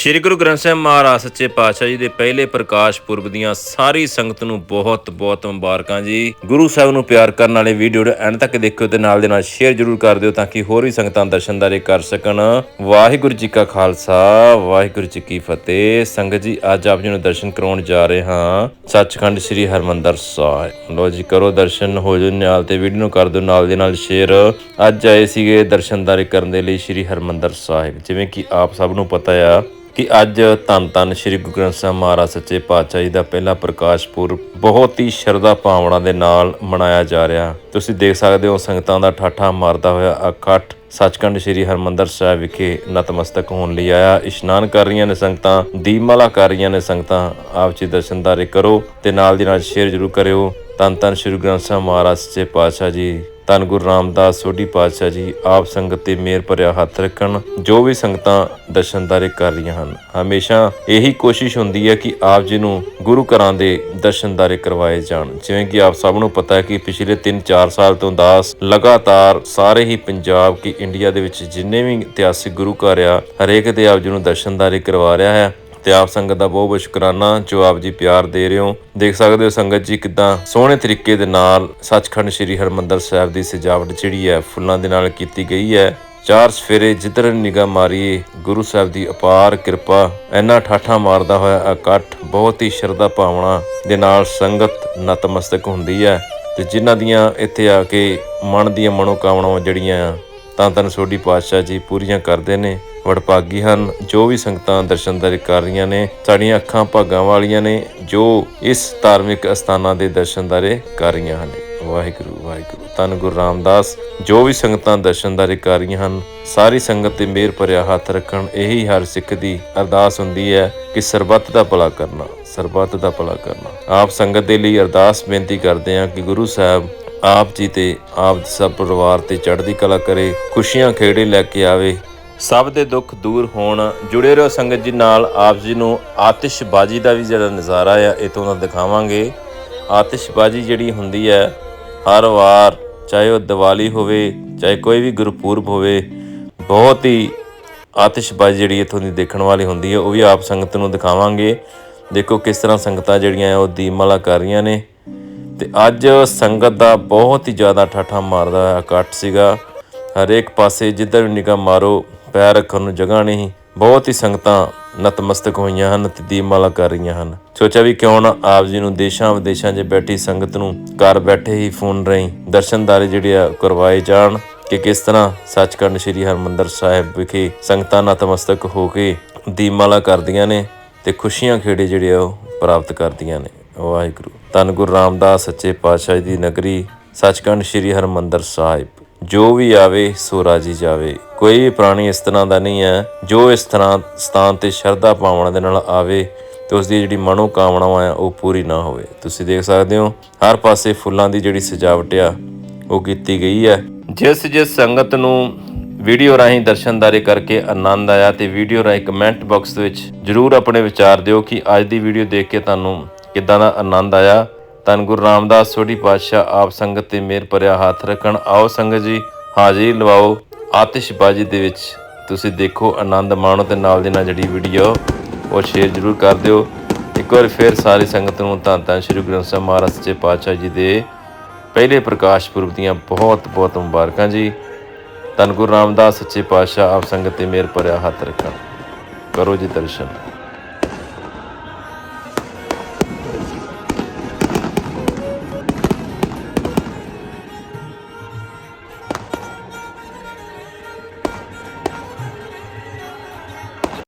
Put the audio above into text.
ਸ੍ਰੀ ਗੁਰੂ ਗ੍ਰੰਥ ਸਾਹਿਬ ਮਹਾਰਾਜ ਸੱਚੇ ਪਾਤਸ਼ਾਹ ਜੀ ਦੇ ਪਹਿਲੇ ਪ੍ਰਕਾਸ਼ ਪੁਰਬ ਦੀਆਂ ਸਾਰੀ ਸੰਗਤ ਨੂੰ ਬਹੁਤ-ਬਹੁਤ ਮੁਬਾਰਕਾਂ ਜੀ। ਗੁਰੂ ਸਾਹਿਬ ਨੂੰ ਪਿਆਰ ਕਰਨ ਵਾਲੇ ਵੀਡੀਓ ਨੂੰ ਐਂਡ ਤੱਕ ਦੇਖਿਓ ਤੇ ਨਾਲ ਦੇ ਨਾਲ ਸ਼ੇਅਰ ਜ਼ਰੂਰ ਕਰ ਦਿਓ ਤਾਂ ਕਿ ਹੋਰ ਵੀ ਸੰਗਤਾਂ ਦਰਸ਼ਨਦਾਰੇ ਕਰ ਸਕਣ। ਵਾਹਿਗੁਰੂ ਜੀ ਕਾ ਖਾਲਸਾ, ਵਾਹਿਗੁਰੂ ਜੀ ਕੀ ਫਤਿਹ। ਸੰਗਤ ਜੀ, ਅੱਜ ਆਪ ਜੀ ਨੂੰ ਦਰਸ਼ਨ ਕਰਾਉਣ ਜਾ ਰਹੇ ਹਾਂ। ਸੱਚਖੰਡ ਸ੍ਰੀ ਹਰਮੰਦਰ ਸਾਹਿਬ। ਲੋ ਜੀ, ਕਰੋ ਦਰਸ਼ਨ, ਹੋ ਜੋ ਨਾਲ ਤੇ ਵੀਡੀਓ ਨੂੰ ਕਰ ਦਿਓ, ਨਾਲ ਦੇ ਨਾਲ ਸ਼ੇਅਰ। ਅੱਜ ਆਏ ਸੀਗੇ ਦਰਸ਼ਨਦਾਰੇ ਕਰਨ ਦੇ ਲਈ ਸ੍ਰੀ ਹਰਮੰਦਰ ਸਾਹਿਬ। ਜਿਵੇਂ ਕਿ ਆਪ ਸਭ ਨੂੰ ਪਤਾ ਆ ਕਿ ਅੱਜ ਧੰਨ ਧੰਨ ਸ੍ਰੀ ਗੁਰੂ ਗ੍ਰੰਥ ਸਾਹਿਬ ਮਹਾਰਾਜ ਸੱਚੇ ਪਾਤਸ਼ਾਹ ਜੀ ਦਾ ਪਹਿਲਾ ਪ੍ਰਕਾਸ਼ ਪੁਰਬ ਬਹੁਤ ਹੀ ਸ਼ਰਧਾ ਭਾਵਨਾ ਦੇ ਨਾਲ ਮਨਾਇਆ ਜਾ ਰਿਹਾ। ਤੁਸੀਂ ਦੇਖ ਸਕਦੇ ਹੋ ਸੰਗਤਾਂ ਦਾ ਠਾਠਾ ਮਾਰਦਾ ਹੋਇਆ ਇਕੱਠ ਸੱਚਖੰਡ ਸ੍ਰੀ ਹਰਮੰਦਰ ਸਾਹਿਬ ਵਿਖੇ ਨਤਮਸਤਕ ਹੋਣ ਲਈ ਆਇਆ। ਇਸ਼ਨਾਨ ਕਰ ਰਹੀਆਂ ਨੇ ਸੰਗਤਾਂ, ਦੀਪਮਾਲਾ ਕਰ ਰਹੀਆਂ ਨੇ ਸੰਗਤਾਂ। ਆਪ ਜੀ ਦਰਸ਼ਨਦਾਰੇ ਕਰੋ ਤੇ ਨਾਲ ਦੀ ਨਾਲ ਸ਼ੇਅਰ ਜ਼ਰੂਰ ਕਰਿਓ। ਧੰਨ ਧੰਨ ਸ੍ਰੀ ਗ੍ਰੰਥ ਸਾਹਿਬ ਮਹਾਰਾਜ ਸੱਚੇ ਪਾਤਸ਼ਾਹ ਜੀ। ਧੰਨ ਗੁਰੂ ਰਾਮਦਾਸ, ਸੋਢੀ ਪਾਤਸ਼ਾਹ ਜੀ, ਆਪ ਸੰਗਤ ਤੇ ਮੇਰ ਭਰਿਆ ਹੱਥ ਰੱਖਣ, ਜੋ ਵੀ ਸੰਗਤਾਂ ਦਰਸ਼ਨਦਾਰੇ ਕਰ ਰਹੀਆਂ ਹਨ। ਹਮੇਸ਼ਾ ਇਹੀ ਕੋਸ਼ਿਸ਼ ਹੁੰਦੀ ਹੈ ਕਿ ਆਪ ਜੀ ਨੂੰ ਗੁਰੂ ਘਰਾਂ ਦੇ ਦਰਸ਼ਨਦਾਰੇ ਕਰਵਾਏ ਜਾਣ। ਜਿਵੇਂ ਕਿ ਆਪ ਸਭ ਨੂੰ ਪਤਾ ਹੈ ਕਿ ਪਿਛਲੇ 3-4 ਸਾਲ ਤੋਂ ਦਾਸ ਲਗਾਤਾਰ ਸਾਰੇ ਹੀ ਪੰਜਾਬ ਕੀ ਇੰਡੀਆ ਦੇ ਵਿੱਚ ਜਿੰਨੇ ਵੀ ਇਤਿਹਾਸਿਕ ਗੁਰੂ ਘਰ ਆ, ਹਰੇਕ ਦੇ ਆਪ ਜੀ ਨੂੰ ਦਰਸ਼ਨਦਾਰੇ ਕਰਵਾ ਰਿਹਾ ਹੈ। ਤੇ ਆਪ ਸੰਗਤ ਦਾ ਬਹੁਤ ਬਹੁਤ ਸ਼ੁਕਰਾਨਾ ਜੋ ਆਪ ਜੀ ਪਿਆਰ ਦੇ ਰਹੇ ਹੋ। ਦੇਖ ਸਕਦੇ ਹੋ ਸੰਗਤ ਜੀ ਕਿਦਾਂ ਸੋਹਣੇ ਤਰੀਕੇ ਦੇ ਨਾਲ ਸੱਚਖੰਡ ਸ੍ਰੀ ਹਰਮੰਦਰ ਸਾਹਿਬ ਦੀ ਸਜਾਵਟ ਜਿਹੜੀ ਹੈ ਫੁੱਲਾਂ ਦੇ ਨਾਲ ਕੀਤੀ ਗਈ ਹੈ। ਚਾਰ ਸਫੇਰੇ ਜਿੱਧਰ ਨਿਗਾਹ ਮਾਰੀਏ, ਗੁਰੂ ਸਾਹਿਬ ਦੀ ਅਪਾਰ ਕਿਰਪਾ, ਇੰਨਾ ਠਾਠਾ ਮਾਰਦਾ ਹੋਇਆ ਇਕੱਠ, ਬਹੁਤ ਹੀ ਸ਼ਰਧਾ ਭਾਵਨਾ ਦੇ ਨਾਲ ਸੰਗਤ ਨਤਮਸਤਕ ਹੁੰਦੀ ਹੈ। ਤੇ ਜਿਨ੍ਹਾਂ ਦੀਆਂ ਇੱਥੇ ਆ ਕੇ ਮਨ ਦੀਆਂ ਮਨੋਕਾਮਨਾਵਾਂ ਜਿਹੜੀਆਂ ਤਾਂ ਤਨ ਸੋਢੀ ਪਾਤਸ਼ਾਹ ਜੀ ਪੂਰੀਆਂ ਕਰਦੇ ਨੇ। ਵਡਭਾਗੀ ਹਨ। ਜੋ ਵੀ ਸੰਗਤਾਂ ਦਰਸ਼ਨਦਾਰੀ ਕਰ ਰਹੀਆਂ ਨੇ, ਸਾਡੀਆਂ ਅੱਖਾਂ ਭਾਗਾਂ ਵਾਲੀਆਂ ਨੇ, ਜੋ ਇਸ ਧਾਰਮਿਕ ਅਸਥਾਨਾਂ ਦੇ ਦਰਸ਼ਨਦਾਰੇ ਕਰ ਰਹੀਆਂ ਹਨ। ਵਾਹਿਗੁਰੂ ਵਾਹਿਗੁਰੂ। ਧੰਨ ਗੁਰੂ ਰਾਮਦਾਸ, ਜੋ ਵੀ ਸੰਗਤਾਂ ਦਰਸ਼ਨਦਾਰੀ ਕਰ ਰਹੀਆਂ ਹਨ, ਸਾਰੀ ਸੰਗਤ ਤੇ ਮਿਹਰ ਭਰਿਆ ਹੱਥ ਰੱਖਣ, ਇਹੀ ਹਰ ਸਿੱਖ ਦੀ ਅਰਦਾਸ ਹੁੰਦੀ ਹੈ ਕਿ ਸਰਬੱਤ ਦਾ ਭਲਾ ਕਰਨਾ, ਸਰਬੱਤ ਦਾ ਭਲਾ ਕਰਨਾ। ਆਪ ਸੰਗਤ ਦੇ ਲਈ ਅਰਦਾਸ ਬੇਨਤੀ ਕਰਦੇ ਹਾਂ ਕਿ ਗੁਰੂ ਸਾਹਿਬ ਆਪ ਜੀ ਤੇ ਆਪ ਸਭ ਪਰਿਵਾਰ ਤੇ ਚੜ੍ਹਦੀ ਕਲਾ ਕਰੇ, ਖੁਸ਼ੀਆਂ ਖੇੜੇ ਲੈ ਕੇ ਆਵੇ ਸਭ ਦੇ ਦੁੱਖ ਦੂਰ ਹੋਣ, ਜੁੜੇ ਰਹੋ ਸੰਗਤ ਜੀ ਨਾਲ, ਆਪ ਜੀ ਨੂੰ ਆਤਿਸ਼ਬਾਜ਼ੀ ਦਾ ਵੀ ਜਿਹੜਾ ਨਜ਼ਾਰਾ ਆ ਇਤੋਂ ਦਾ ਦਿਖਾਵਾਂਗੇ। ਆਤਿਸ਼ਬਾਜ਼ੀ ਜਿਹੜੀ ਹੁੰਦੀ ਹੈ, ਹਰ ਵਾਰ, ਚਾਹੇ ਉਹ ਦੀਵਾਲੀ ਹੋਵੇ, ਚਾਹੇ ਕੋਈ ਵੀ ਗੁਰਪੁਰਬ ਹੋਵੇ, ਬਹੁਤ ਹੀ ਆਤਿਸ਼ਬਾਜ਼ੀ ਜਿਹੜੀ ਇਥੋਂ ਦੀ ਦੇਖਣ ਵਾਲੀ ਹੁੰਦੀ ਹੈ, ਉਹ ਵੀ ਆਪ ਸੰਗਤ ਨੂੰ ਦਿਖਾਵਾਂਗੇ। ਦੇਖੋ ਕਿਸ ਤਰ੍ਹਾਂ ਸੰਗਤਾਂ ਜਿਹੜੀਆਂ ਉਹ ਦੀਪਮਾਲਾ ਕਰ ਰਹੀਆਂ ਨੇ। ਤੇ ਅੱਜ ਸੰਗਤ ਦਾ ਬਹੁਤ ਹੀ ਜ਼ਿਆਦਾ ਠਾਠਾ ਮਾਰਦਾ ਹੋਇਆ ਇਕੱਠ ਸੀਗਾ। ਹਰੇਕ ਪਾਸੇ ਜਿੱਧਰ ਵੀ ਨਿਗਾਹ ਮਾਰੋ, ਪੈਰ ਰੱਖਣ ਨੂੰ ਜਗ੍ਹਾ ਨਹੀਂ। ਬਹੁਤ ਹੀ ਸੰਗਤਾਂ ਨਤਮਸਤਕ ਹੋਈਆਂ ਹਨ ਤੇ ਦੀਪਮਾਲਾ ਕਰ ਰਹੀਆਂ ਹਨ। ਸੋਚਿਆ ਵੀ ਕਿਉਂ ਨਾ ਆਪ ਜੀ ਨੂੰ ਦੇਸ਼ਾਂ ਵਿਦੇਸ਼ਾਂ 'ਚ ਬੈਠੀ ਸੰਗਤ ਨੂੰ ਘਰ ਬੈਠੇ ਹੀ ਫੋਨ ਰਾਹੀਂ ਦਰਸ਼ਨਦਾਰੇ ਜਿਹੜੇ ਆ ਕਰਵਾਏ ਜਾਣ ਕਿ ਕਿਸ ਤਰ੍ਹਾਂ ਸੱਚਖੰਡ ਸ੍ਰੀ ਹਰਮੰਦਰ ਸਾਹਿਬ ਵਿਖੇ ਸੰਗਤਾਂ ਨਤਮਸਤਕ ਹੋ ਕੇ ਦੀਪਮਾਲਾ ਕਰਦੀਆਂ ਨੇ ਤੇ ਖੁਸ਼ੀਆਂ ਖੇੜੇ ਜਿਹੜੇ ਆ ਉਹ ਪ੍ਰਾਪਤ ਕਰਦੀਆਂ ਨੇ। ਵਾਹਿਗੁਰੂ। ਧੰਨ ਗੁਰੂ ਰਾਮਦਾਸ ਸੱਚੇ ਪਾਤਸ਼ਾਹ ਦੀ ਨਗਰੀ ਸੱਚਖੰਡ ਸ੍ਰੀ ਹਰਮੰਦਰ ਸਾਹਿਬ। ਜੋ ਵੀ ਆਵੇ, ਸੋ ਰਾਜੀ ਜਾਵੇ। ਕੋਈ ਵੀ ਪ੍ਰਾਣੀ ਇਸ ਤਰ੍ਹਾਂ ਦਾ ਨਹੀਂ ਹੈ, ਜੋ ਇਸ ਤਰ੍ਹਾਂ ਸਥਾਨ ਤੇ ਸ਼ਰਧਾ ਭਾਵਨਾ ਦੇ ਨਾਲ ਆਵੇ ਤੇ ਉਸ ਦੀ ਜਿਹੜੀ ਮਨੋ ਕਾਮਨਾਵਾਂ ਆ, ਉਹ ਪੂਰੀ ਨਾ ਹੋਵੇ। ਤੁਸੀਂ ਦੇਖ ਸਕਦੇ ਹੋ, ਹਰ ਪਾਸੇ ਫੁੱਲਾਂ ਦੀ ਜਿਹੜੀ ਸਜਾਵਟ ਆ, ਉਹ ਕੀਤੀ ਗਈ ਹੈ। ਜਿਸ ਜਿਸ ਸੰਗਤ ਨੂੰ ਵੀਡੀਓ ਰਾਹੀਂ ਦਰਸ਼ਨਦਾਰੀ ਕਰਕੇ ਆਨੰਦ ਆਇਆ ਤੇ ਵੀਡੀਓ ਰਾਹੀਂ ਕਮੈਂਟ ਬਾਕਸ ਦੇ ਵਿੱਚ ਜਰੂਰ ਆਪਣੇ ਵਿਚਾਰ ਦਿਓ ਕਿ ਅੱਜ ਦੀ ਵੀਡੀਓ ਦੇਖ ਕੇ ਤੁਹਾਨੂੰ ਕਿੱਦਾਂ ਦਾ ਆਨੰਦ ਆਇਆ। ਧੰਨ ਗੁਰੂ ਰਾਮਦਾਸ, ਸੋਢੀ ਪਾਤਸ਼ਾਹ, ਆਪ ਸੰਗਤ ਤੇ ਮੇਰ ਭਰਿਆ ਹੱਥ ਰੱਖਣ। ਆਓ ਸੰਗਤ ਜੀ, ਹਾਜ਼ਰੀ ਲਵਾਓ ਆਤਿਸ਼ਬਾਜ਼ੀ ਦੇ ਵਿੱਚ। ਤੁਸੀਂ ਦੇਖੋ ਆਨੰਦ ਮਾਣੋ ਤੇ ਨਾਲ ਦੀ ਨਾਲ ਜਿਹੜੀ ਵੀਡੀਓ ਉਹ ਸ਼ੇਅਰ ਜਰੂਰ ਕਰ ਦਿਓ। ਇੱਕ ਵਾਰ ਫਿਰ ਸਾਰੀ ਸੰਗਤ ਨੂੰ ਧੰਨ ਧੰਨ ਸ੍ਰੀ ਗੁਰੂ ਗ੍ਰੰਥ ਸਾਹਿਬ ਮਹਾਰਾਜ ਸੱਚੇ ਪਾਤਸ਼ਾਹ ਜੀ ਦੇ ਪਹਿਲੇ ਪ੍ਰਕਾਸ਼ ਪੁਰਬ ਦੀਆਂ ਬਹੁਤ ਬਹੁਤ ਮੁਬਾਰਕਾਂ ਜੀ। ਧੰਨ ਗੁਰੂ ਰਾਮਦਾਸ, ਸੱਚੇ ਪਾਤਸ਼ਾਹ, ਆਪ ਸੰਗਤ ਤੇ ਮੇਰ ਭਰਿਆ ਹੱਥ ਰੱਖਣ। ਕਰੋ ਜੀ ਦਰਸ਼ਨ।